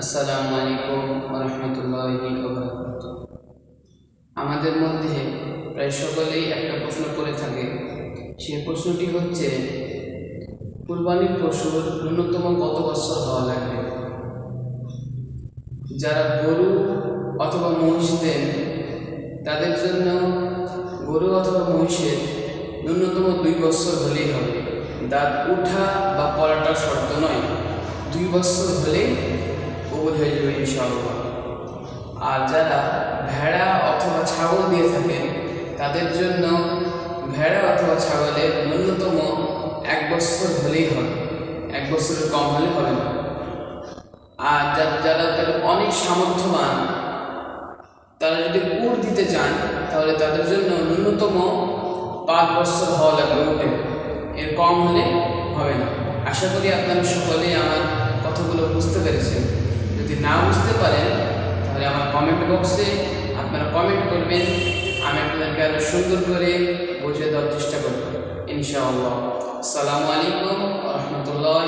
আসসালামু আলাইকুম রহমতুল্লাহি আমাদের মধ্যে প্রায় সকলেই একটা প্রশ্ন করে থাকে। সেই প্রশ্নটি হচ্ছে, কুরবানির পশুর ন্যূনতম কত বছর হওয়া লাগবে? যারা গরু অথবা মহিষ দেন, তাদের জন্য গরু অথবা মহিষের ন্যূনতম দুই বছর হলেই হবে। দাঁত উঠা বা পড়াটা শর্ত নয়। দুই বছর হলেই কবুল হয়ে যাবে ইনশাআল্লাহ। আর যারা ভেড়া অথবা ছাগল দিয়ে থাকেন, তাদের জন্য ভেড়া অথবা ছাগলের ন্যূনতম এক বছর হলেই হবে। এক বছরের কম হলে হবে না। আর যারা যারা অনেক সামর্থ্যবান, তারা যদি উট দিতে চান, তাহলে তাদের জন্য ন্যূনতম পাঁচ বছর হওয়া লাগবে উঠে এর কম হলে হবে না। আশা করি আপনারা সকলেই আমার কথাগুলো বুঝতে পেরেছেন। না বুঝতে পারেন, তাহলে আমার কমেন্ট বক্সে আপনারা কমেন্ট করবেন। আমি আপনাদেরকে আরও সুন্দর করে বুঝিয়ে দেওয়ার চেষ্টা করব। ইনশাআল্লাহ। আসসালামু আলাইকুম রহমতুল্লাহ।